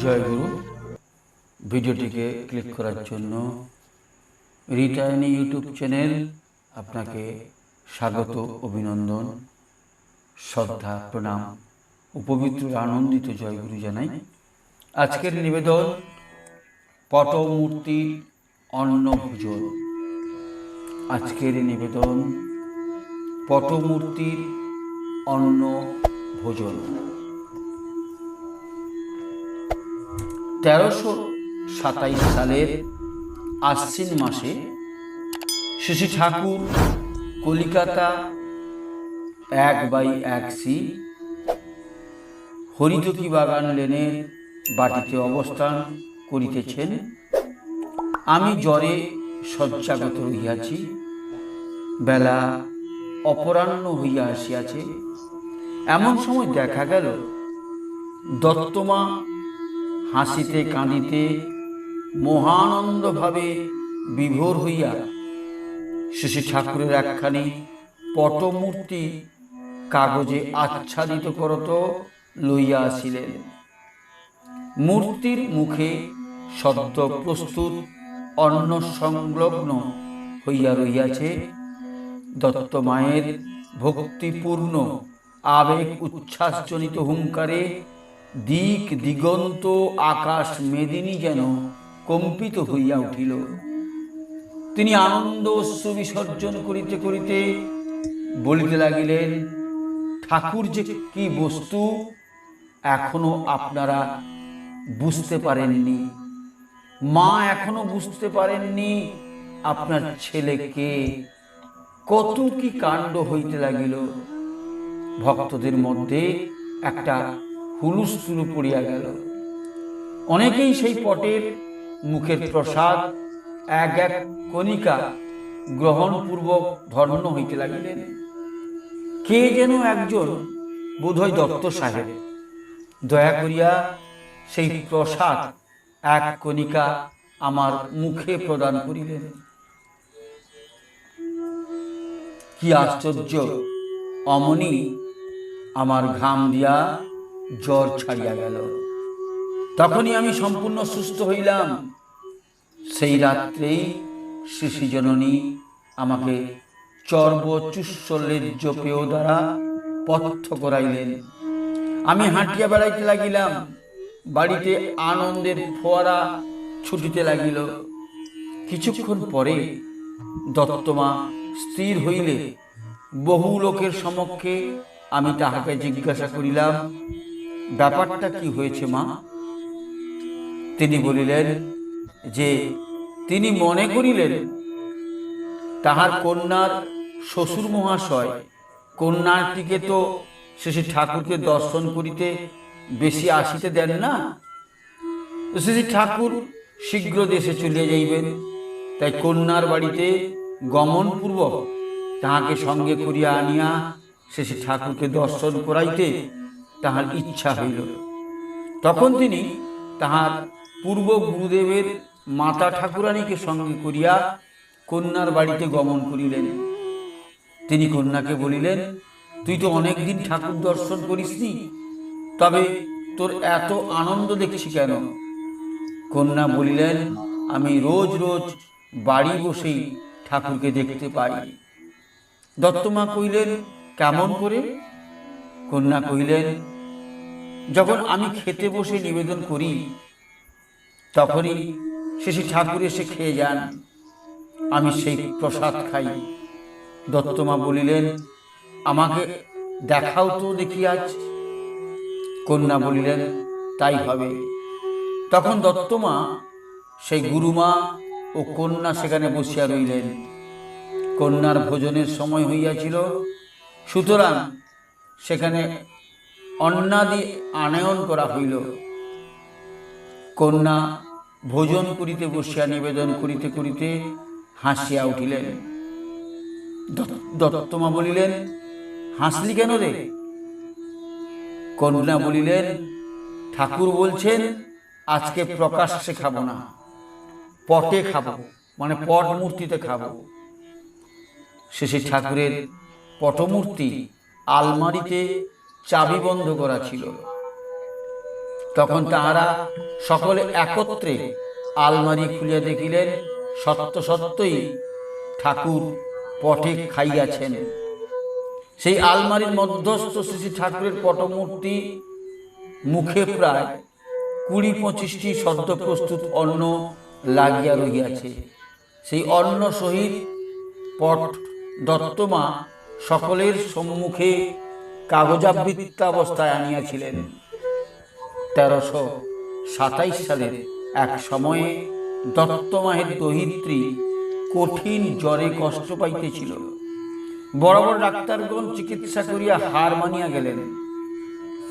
জয় গুরু। ভিডিওটিকে ক্লিক করার জন্য রিটার্নি ইউটিউব চ্যানেল আপনাকে স্বাগত, অভিনন্দন, শ্রদ্ধা, প্রণাম ও পবিত্র, আনন্দিত জয়গুরু জানাই। আজকের নিবেদন পটমূর্তি অন্ন ভোজন। আজকের নিবেদন পটমূর্তির অন্ন ভোজন। তেরোশো সাতাইশ সালের আশ্বিন মাসে শশী ঠাকুর কলিকাতা এক বাই এক সি হরিতকি বাগান লেনের বাটিতে অবস্থান করিতেছেন। আমি জ্বরে শয্যাগত হইয়াছি বেলা অপরাহ্ন হইয়া আসিয়াছে। এমন সময় দেখা গেল, দত্তমা হাসিতে কাঁদিতে মহানন্দভাবে বিভোর হইয়া শশী ঠাকুরের একখানি পটমূর্তি কাগজে আচ্ছাদিত করত লইয়া আসিলেন। মূর্তির মুখে সদ্য প্রস্তুত, অন্ন সংলগ্ন হইয়া রইয়াছে দত্ত মায়ের ভক্তিপূর্ণ আবেগ উচ্ছ্বাসজনিত হুঙ্কারে দিক দিগন্ত আকাশ মেদিনী যেন কম্পিত হইয়া উঠিল। তিনি আনন্দ অশ্রু বিসর্জন করিতে করিতে বলিতে লাগিলেন, ঠাকুর যে কি বস্তু, এখনও আপনারা বুঝতে পারেননি। মা এখনও বুঝতে পারেননি আপনার ছেলেকে কত কি কাণ্ড হইতে লাগিল। ভক্তদের মধ্যে একটা হুলুস্থুলু পড়িয়া গেল। অনেকেই সেই পটের মুখের প্রসাদ এক এক কণিকা গ্রহণপূর্বক ধন্য হইতে লাগিলেন। কে যেন একজন বোধহয় দত্ত সাহেব, দয়া করিয়া সেই প্রসাদ এক কণিকা আমার মুখে প্রদান করিলেন। কি আশ্চর্য? অমনি আমার ঘাম দিয়া জ্বর ছাড়িয়া গেল। তখনই আমি সম্পূর্ণ সুস্থ হইলাম। সেই রাত্রেই শিশি জননী আমাকে চর্বচুস্বলেজ্জ পেয় দ্বারা পথ্য করাইলেন। আমি হাঁটিয়া বেড়াইতে লাগিলাম। বাড়িতে আনন্দের ফোয়ারা ছুটিতে লাগিল। কিছুক্ষণ পরে দত্তমা স্থির হইলে বহু লোকের সমক্ষে আমি তাহাকে জিজ্ঞাসা করিলাম, ব্যাপারটা কি হয়েছে মা? তিনি বলিলেন, যে তিনি মনে করিলেন, তাহার কন্যার শ্বশুর মহাশয় কন্যাটিকে তো শেষে ঠাকুরকে দর্শন করিতে বেশি আসিতে দেন না। শেষে ঠাকুর শীঘ্র দেশে চলিয়া যাইবেন, তাই কন্যার বাড়িতে গমনপূর্বক তাহাকে সঙ্গে করিয়া আনিয়া শেষে ঠাকুরকে দর্শন করাইতে তাহার ইচ্ছা হইল। তখন তিনি তাহার পূর্ব গুরুদেবের মাতা ঠাকুরানীকে সঙ্গে করিয়া কন্যার বাড়িতে গমন করিলেন। তিনি কন্যাকে বলিলেন, তুই তো অনেকদিন ঠাকুর দর্শন করিসনি, তবে তোর এত আনন্দ দেখছি কেন? কন্যা বলিলেন, আমি রোজ রোজ বাড়ি বসেই ঠাকুরকে দেখতে পাই। দত্তমা কইলেন কেমন করে? কন্যা কহিলেন, যখন আমি খেতে বসে নিবেদন করি, তখনই শেষে ঠাকুর এসে খেয়ে যান। আমি সেই প্রসাদ খাই। দত্তমা বলিলেন, আমাকে দেখাও তো দেখি আজ। কন্যা বলিলেন, তাই হবে। তখন দত্তমা সেই গুরুমা ও কন্যা সেখানে বসিয়া রইলেন কন্যার ভোজনের সময় হইয়াছিল, সুতরাং সেখানে অন্নাদি আনয়ন করা হইল। কন্যা ভোজন করিতে বসিয়া নিবেদন করিতে করিতে হাসিয়া উঠিলেন। দত্ত- দত্তমা বলিলেন, হাসলি কেন রে? কন্যা বলিলেন, ঠাকুর বলছেন, আজকে প্রকাশ্যে খাব না। পটে খাব মানে পট মূর্তিতে খাব। শেষে ঠাকুরের পটমূর্তি আলমারিতে চাবি বন্ধ করা ছিল। তখন তাহারা সকলে একত্রে আলমারি খুলিয়া দেখিলেন সত্য সত্যই ঠাকুর পটে খাইয়াছেন। সেই আলমারির মধ্যস্থ শ্রী ঠাকুরের পটমূর্তি মুখে প্রায় কুড়ি পঁচিশটি সদ্য প্রস্তুত অন্ন লাগিয়া রহিয়াছে। সেই অন্ন সহিত পট দত্তমা সকলের সম্মুখে কাগজাবৃত্তা অবস্থায় আনিয়াছিলেন। তেরোশো সাতাইশ সালের এক সময়ে দত্তমাহের দহিত্রী কঠিন জ্বরে কষ্ট পাইতেছিল। বড় বড় ডাক্তারগণ চিকিৎসা করিয়া হার মানিয়া গেলেন।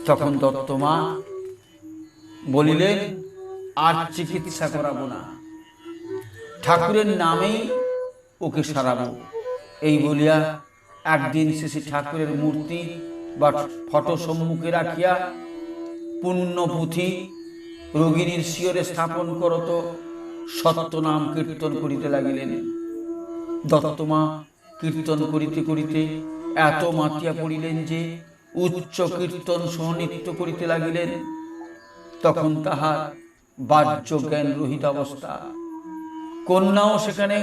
তখন দত্তমা বলিলেন, আর চিকিৎসা করাবো না। ঠাকুরের নামেই ওকে সারাবো। এই বলিয়া একদিন শ্রী ঠাকুরের মূর্তি বা ফটো সম্মুখে রাখিয়া পুণ্য পুঁথি রোগিনীর শিয়রে স্থাপন করত, সত্য নাম কীর্তন করিতে লাগিলেন। দত্তমা কীর্তন করিতে করিতে এত মাতিয়া পড়িলেন যে উচ্চ কীর্তন সহনৃত্য করিতে লাগিলেন। তখন তাহার বাহ্য জ্ঞান রহিত অবস্থা কন্যাও সেখানে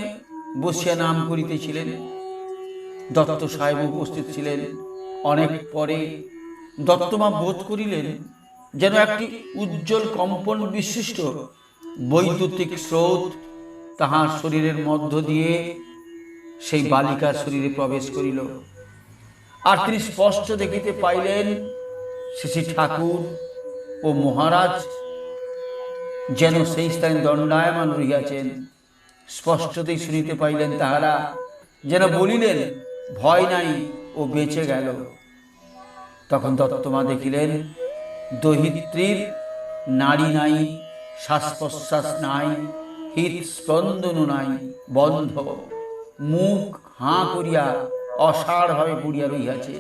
বসিয়া নাম করিতেছিলেন। দত্ত সাহেব উপস্থিত ছিলেন। অনেক পরে দত্তমা বোধ করিলেন যেন একটি উজ্জ্বল কম্পন বিশিষ্ট বৈদ্যুতিক স্রোত তাহার শরীরের মধ্য দিয়ে সেই বালিকার শরীরে প্রবেশ করিল। আর তিনি স্পষ্ট দেখিতে পাইলেন শ্রী ঠাকুর ও মহারাজ যেন সেই স্থানে দণ্ডায়মান রহিয়াছেন। স্পষ্টতেই শুনিতে পাইলেন তাহারা, যেন বলিলেন, ভয় নাই ও বেঁচে গেল। তখন দত্তমা দেখিলেন, দহিত্রীর নারী নাই শ্বাস প্রশ্বাস নাই হৃদ স্পন্দন নাই, বন্ধ। মুখ হাঁ করিয়া অসাড়ভাবে পড়িয়া রহিয়াছে।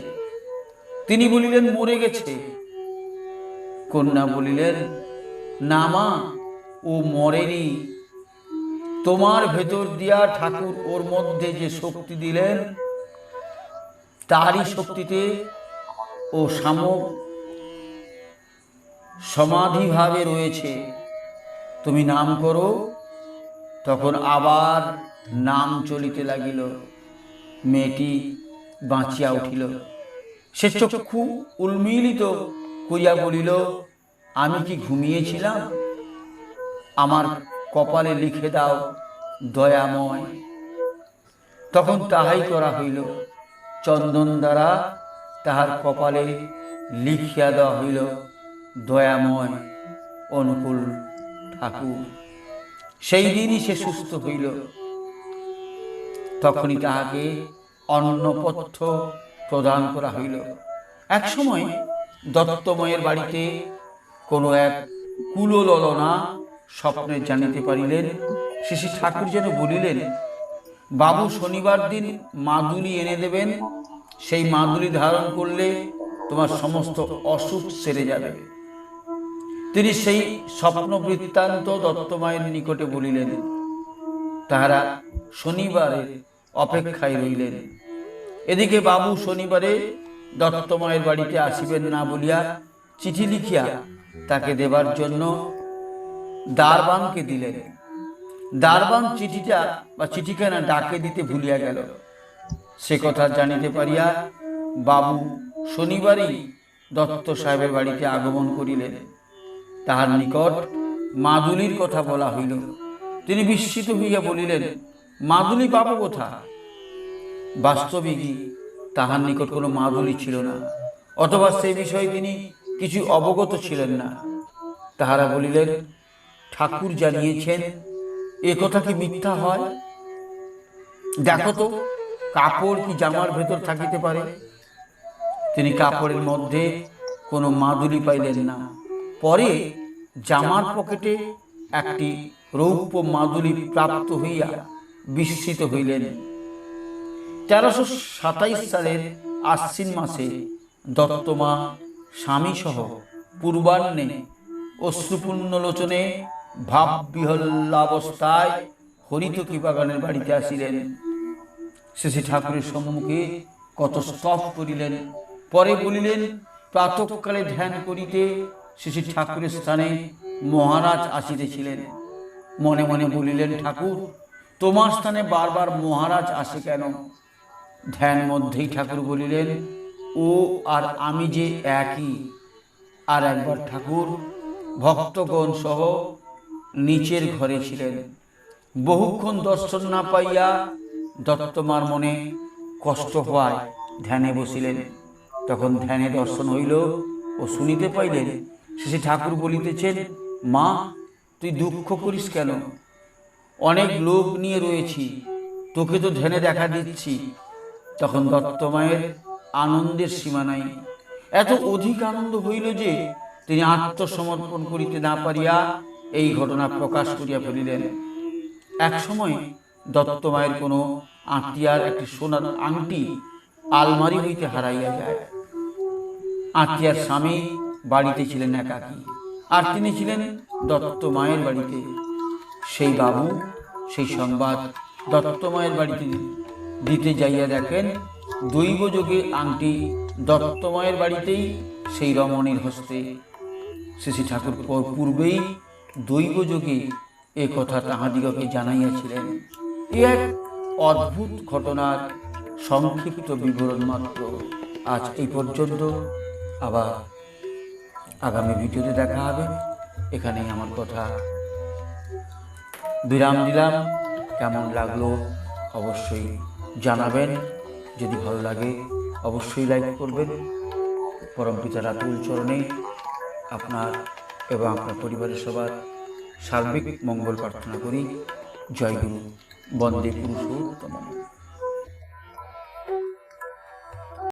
তিনি বলিলেন, মরে গেছে। কন্যা বলিলেন, না মা, ও মরেনি। তোমার ভেতর দিয়া ঠাকুর ওর মধ্যে যে শক্তি দিলেন, তারই শক্তিতে ও সাম সমাধিভাবে রয়েছে। তুমি নাম করো, তখন আবার নাম চলিতে লাগিল। মেয়েটি বাঁচিয়া উঠিল। সে চক্ষু উন্মিলিত করিয়া বলিল, আমি কি ঘুমিয়েছিলাম? আমার কপালে লিখে দাও, দয়াময়। তখন তাহাই করা হইল। চন্দন দ্বারা তাহার কপালে লিখিয়া দেওয়া হইল, দয়াময় অনুকূল ঠাকুর। সেই দিনই সে সুস্থ হইল। তখনই তাহাকে অন্নপথ্য প্রদান করা হইল। এক সময় দত্তময়ের বাড়িতে কোনো এক কুললনা স্বপ্নে জানিতে পারিলেন শ্রী ঠাকুর যেন বলিলেন, বাবু, শনিবার দিন মাদুলি এনে দেবেন। সেই মাদুলি ধারণ করলে তোমার সমস্ত অসুখ সেরে যাবে। তিনি সেই স্বপ্ন বৃত্তান্ত দত্তমায়ের নিকটে বলিলেন, তাহারা শনিবারে অপেক্ষায় রইলেন। এদিকে বাবু শনিবারে দত্তমায়ের বাড়িতে আসিবেন না বলিয়া চিঠি লিখিয়া তাকে দেবার জন্য দারবানকে দিলেন। দারবান চিঠিটা বা চিঠিখানা ডাকে দিতে ভুলিয়া গেল। সে কথা জানিতে পারিয়া বাবু শনিবারই দত্ত সাহেবের বাড়িতে আগমন করিলেন। তাহার নিকট মাদুলির কথা বলা হইল। তিনি বিস্মিত হইয়া বলিলেন, মাদুলি পাবো কোথা বাস্তবিকই তাহার নিকট কোনো মাদুলি ছিল না, অথবা সেই বিষয়ে তিনি কিছু অবগত ছিলেন না। তাহারা বলিলেন ঠাকুর জানিয়েছেন, এ কথা কি মিথ্যা হয়? দেখো তো, কাপড় কি জামার ভেতর থাকিতে পারে? তিনি কাপড়ের মধ্যে কোনো মাদুলি পাইলেন না। পরে জামার পকেটে একটি রৌপ্য মাদুলি প্রাপ্ত হইয়া বিস্মিত হইলেন। তেরোশো সাতাইশ সালের আশ্বিন মাসে দত্তমা স্বামীসহ পূর্বাহ্নে অশ্রুপূর্ণ লোচনে ভাব বিহল্লাবস্থায় হরিতকি বাগানের বাড়িতে আসিলেন। শ্রী ঠাকুরের সম্মুখে কত স্তব করিলেন। পরে বলিলেন, প্রাতকালে ধ্যান করিতে শ্রী ঠাকুরের স্থানে মহারাজ আসিতেছিলেন। মনে মনে বলিলেন, ঠাকুর, তোমার স্থানে বারবার মহারাজ আসে কেন? ধ্যান মধ্যেই ঠাকুর বলিলেন, ও আর আমি যে একই। আর একবার ঠাকুর, ভক্তগণ সহ নিচের ঘরে ছিলেন। বহুক্ষণ দর্শন না পাইয়া দত্তমার মনে কষ্ট হওয়ায় ধ্যানে বসিলেন। তখন ধ্যানে দর্শন হইল ও শুনিতে পাইলেন শেষে ঠাকুর বলিতেছেন, মা, তুই দুঃখ করিস কেন? অনেক লোক নিয়ে রয়েছি, তোকে তো ধ্যানে দেখা দিচ্ছি। তখন দত্তমায়ের আনন্দের সীমা নাই। এত অধিক আনন্দ হইল যে তিনি আত্মসমর্পণ করিতে না পারিয়া এই ঘটনা প্রকাশ করিয়া ফেলিলেন। এক সময় দত্তমায়ের কোনো আত্মীয়ার একটি সোনার আংটি আলমারি হইতে হারাইয়া যায়। আত্মীয়ার স্বামী বাড়িতে ছিলেন একাকী, আর তিনি ছিলেন দত্ত মায়ের বাড়িতে। সেই বাবু সেই সংবাদ দত্ত মায়ের বাড়িতে দিতে যাইয়া দেখেন দৈবযোগে আংটি দত্ত মায়ের বাড়িতেই সেই রমণীর হস্তে। শ্রী ঠাকুর পূর্বেই দৈবযোগে এ কথা তাহাদিগকে জানাইয়াছিলেন। এ এক অদ্ভুত ঘটনার সংক্ষিপ্ত বিবরণ মাত্র। আজ এই পর্যন্ত। আবার আগামী ভিডিওতে দেখা হবে। এখানেই আমার কথা। বিরাম দিলাম। কেমন লাগল অবশ্যই জানাবেন। যদি ভালো লাগে অবশ্যই লাইক করবেন। পরমপিতা রাতুল চরণে আপনার এবং আপনার পরিবারের সবার সার্বিক মঙ্গল প্রার্থনা করি। জয় গুরু। বন্দে পুরুষোত্তম